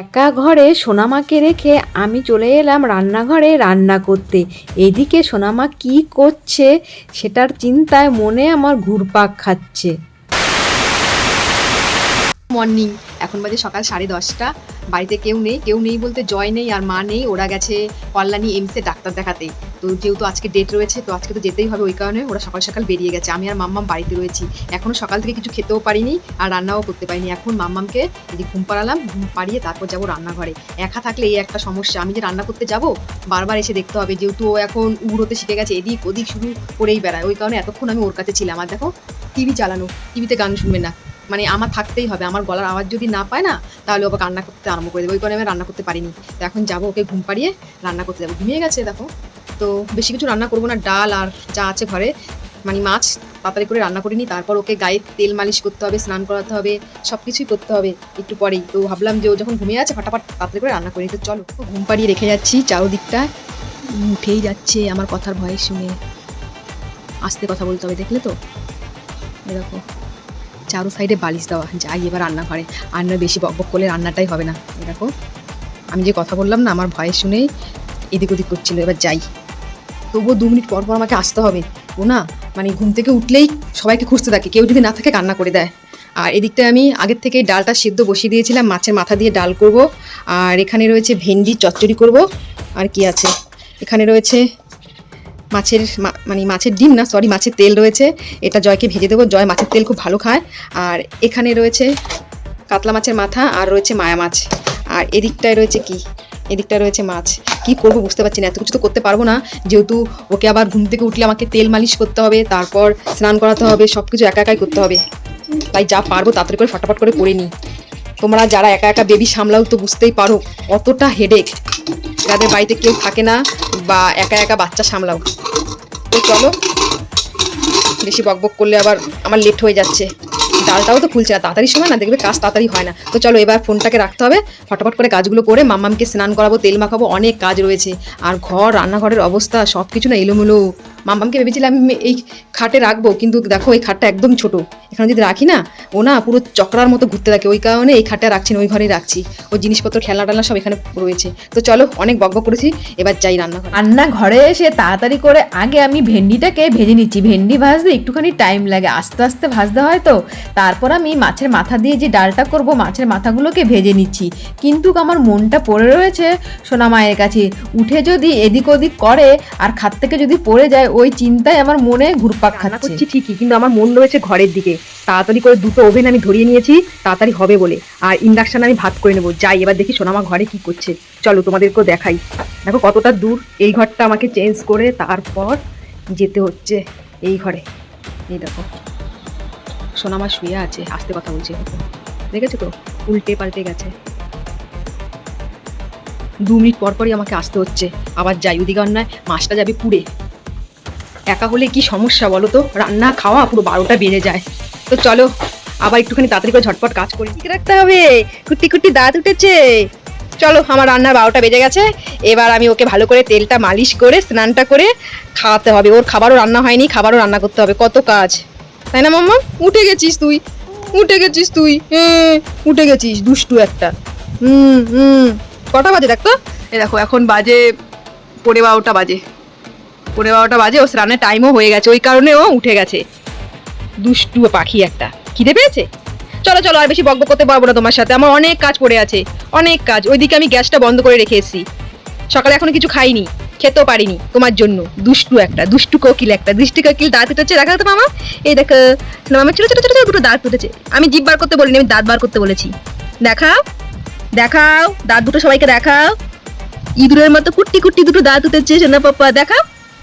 একা ঘরে সোনামাকে রেখে আমি চলে এলাম রান্নাঘরে রান্না করতে। এদিকে সোনামা কি করছে সেটার চিন্তায় মনে আমার ঘুরপাক খাচ্ছে। মর্নিং এখন বাজে সকাল সাড়ে দশটা। বাড়িতে কেউ নেই কেউ নেই বলতে জয় নেই আর মা নেই। ওরা গেছে কল্যাণী এমসে ডাক্তার দেখাতে। তো যেহেতু আজকে ডেট রয়েছে, তো আজকে তো যেতেই হবে ওই কারণে ওরা সকাল সকাল বেরিয়ে গেছে। আমি আর মাম্মাম বাড়িতে রয়েছি। এখনও সকাল থেকে কিছু খেতেও পারিনি আর রান্নাও করতে পারিনি। এখন মাম্মামকে এই ঘুম পাড়ালাম, ঘুম পাড়িয়ে তারপর যাব রান্নাঘরে। একা থাকলে এই একটা সমস্যা। আমি যে রান্না করতে যাব, বারবার এসে দেখতে হবে যেহেতু ও এখন উড়োতে শিখে গেছে, এদিক ওদিক শুধু করেই বেড়ায়। ওই কারণে এতক্ষণ আমি ওর কাছে ছিলাম। আর দেখো টিভি চালানো টিভিতে গান শুনবে না। মানে আমার থাকতেই হবে। আমার গলার আওয়াজ যদি না পায় না, তাহলে ওকে রান্না করতে আরম্ভ করে দেবে। ওই কারণে আমি রান্না করতে পারিনি। তো এখন যাব ওকে ঘুম পাড়িয়ে রান্না করতে যাব। ঘুমিয়ে গেছে, দেখো। তো বেশি কিছু রান্না করব না, ডাল আর যা আছে ঘরে। মানে মাছ তাড়াতাড়ি করে রান্না করিনি, তারপর ওকে গায়ে তেল মালিশ করতে হবে, স্নান করাতে হবে সব কিছুই করতে হবে একটু পরেই। তো ভাবলাম যে ও যখন ঘুমিয়ে আছে, ফাটাফাট তাড়াতাড়ি করে রান্না করি। তো চলো ঘুম পাড়িয়ে রেখে যাচ্ছি চারোদিকটা। উঠেই যাচ্ছে আমার কথার ভয় শুনে। আস্তে কথা বলতে হবে, দেখলে তো? এরকম চারো সাইডে বালিশ দেওয়া যাই এবার রান্নাঘরে। আর না বেশি বক বক করলে রান্নাটাই হবে না। এ দেখো। আমি যে কথা বললাম না, আমার ভয়ে শুনেই এদিক ওদিক করছিল। এবার যাই। তবুও দু মিনিট পর পর আমাকে আসতে হবে। ও না মানে ঘুম থেকে উঠলেই সবাইকে খুঁজতে থাকে। কেউ যদি না থাকে, কান্না করে দেয়। আর এদিকটায় আমি আগের থেকে ডালটা সিদ্ধ বসিয়ে দিয়েছিলাম। মাছের মাথা দিয়ে ডাল করব। আর এখানে রয়েছে ভেন্ডি চচ্চড়ি করব। আর কি আছে? এখানে রয়েছে মাছের মানে মাছের ডিম না সরি মাছের তেল রয়েছে। এটা জয়কে ভেজে দেবো। জয় মাছের তেল খুব ভালো খায়। আর এখানে রয়েছে কাতলা মাছের মাথা আর রয়েছে মায়া মাছ। আর এদিকটায় রয়েছে কি? এদিকটায় রয়েছে মাছ। কি করব বুঝতে পারছি না, এত কিছু তো করতে পারব না। যেহেতু ওকে আবার ঘুম থেকে উঠলে আমাকে তেল মালিশ করতে হবে, তারপর স্নান করাতে হবে সব কিছু একা একাই করতে হবে। তাই যা পারব তাড়াতাড়ি করে ফটাফট করে করে নিই। তোমরা যারা একা একা বেবি সামলাও তো বুঝতেই পারো কতটা হেডেক যাদের বাড়িতে কেউ থাকে না বা একা একা বাচ্চা সামলাও। তো চলো, বেশি বকবক করলে আবার আমার লেট হয়ে যাচ্ছে। ডালটাও তো খুলছে না, তাড়াতাড়ি সময় না, দেখবে কাজ তাড়াতাড়ি হয় না। তো চলো এবার ফোনটাকে রাখতে হবে, ফটাফট করে কাজগুলো করে মাম্মামকে স্নান করাবো, তেল মাখাবো, অনেক কাজ রয়েছে। আর ঘর, রান্নাঘরের অবস্থা সব কিছু না এলোমেলো। মাম্মামকে ভেবেছিলাম আমি এই খাটে রাখব, কিন্তু দেখো এই খাটটা একদম ছোট। এখানে যদি রাখি না, ও না পুরো চক্রার মতো ঘুরতে থাকে। ওই কারণে এই খাটটা রাখছি না, ওই ঘরেই রাখছি। ওই জিনিসপত্র, খেলনা টেলনা সব এখানে রয়েছে। তো চলো, অনেক বকবক করেছি, এবার যাই রান্নাঘর। রান্না ঘরে এসে তাড়াতাড়ি করে আগে আমি ভেন্ডিটাকে ভেজে নিচ্ছি। ভেন্ডি ভাজতে একটুখানি টাইম লাগে, আস্তে আস্তে ভাজতে হয় তো। তারপর আমি মাছের মাথা দিয়ে যে ডালটা করব, মাছের মাথাগুলোকে ভেজে নিচ্ছি। কিন্তু আমার মনটা পড়ে রয়েছে সোনা মায়ের কাছে। উঠে যদি এদিক ওদিক করে, আর খাত থেকে যদি পড়ে যায় ওই চিন্তায় আমার মনে ঘুরপাক খাচ্ছে। করছি ঠিকই কিন্তু আমার মন রয়েছে ঘরের দিকে। তাড়াতাড়ি করে দুটো ওভেন আমি ধরিয়ে নিয়েছি তাড়াতাড়ি হবে বলে। আর ইন্ডাকশন আমি ভাত করে নেব। যাই এবার দেখি সোনামা ঘরে কি করছে। চলো তোমাদেরকেও দেখাই। দেখো কতটা দূর এই ঘরটা আমাকে চেঞ্জ করে তারপর যেতে হচ্ছে এই ঘরে। এই দেখো। সোনামা শুয়ে আছে আসতে কথা বলছে। দেখেছ তো? উল্টে পাল্টে গেছে। দু মিনিট পর পরই আমাকে আসতে হচ্ছে। আবার যাই ওদিকে অন্যায় মাছটা যাবে পুড়ে। একা হলে কি সমস্যা বলো তো? রান্না, খাওয়া পুরো বারোটা বেজে যায়। তো চলো, আবার একটুখানি তাড়াতাড়ি করে ঝটপট কাজ করি। ঠিক রাখতে হবে। কুটি কুটি দাঁত উঠেছে। চলো, আমার রান্নার বারোটা বেজে গেছে। এবার আমি ওকে ভালো করে তেলটা মালিশ করে, স্নানটা করে খাওয়াতে হবে। ওর খাবারও রান্না হয়নি, খাবারও রান্না করতে হবে। কত কাজ। তাই না, মাম্মা? উঠে গেছিস তুই। উঠে গেছিস তুই। হ্যাঁ উঠে গেছিস, দুষ্টু একটা। হুম হুম। কটা বাজে দেখ তো এ দেখো, এখন বাজে পনেরো বারোটা বাজে। পনেরো বারোটা বাজে, ও স্নানের টাইমও হয়ে গেছে, ওই কারণে ও উঠে গেছে। দুষ্টু পাখি একটা। খিদে পেয়েছে? চলো চলো, আর বেশি বকবক করতে পারব না তোমার সাথে। আমার অনেক কাজ পড়ে আছে, অনেক কাজ। ওইদিকে আমি গ্যাসটা বন্ধ করে রেখে এসেছি। সকালে এখনও কিছু খাইনি, খেতেও পারিনি তোমার জন্য। দুষ্টু একটা, দুষ্টু কোকিল একটা, দুষ্টু কোকিল দাঁত উঠেছে দেখা তো মামা? এই দেখো মামা, ছোটো ছোটো ছোটো দুটো দাঁত উঠেছে আমি জিভ বার করতে বলিনি, আমি দাঁত বার করতে বলেছি। দেখাও দেখাও, দাঁত দুটো সবাইকে দেখাও। ইঁদুরের মতো কুট্টি কুট্টি দুটো দাঁত উঠেছে, সোনা পাপা দেখাও।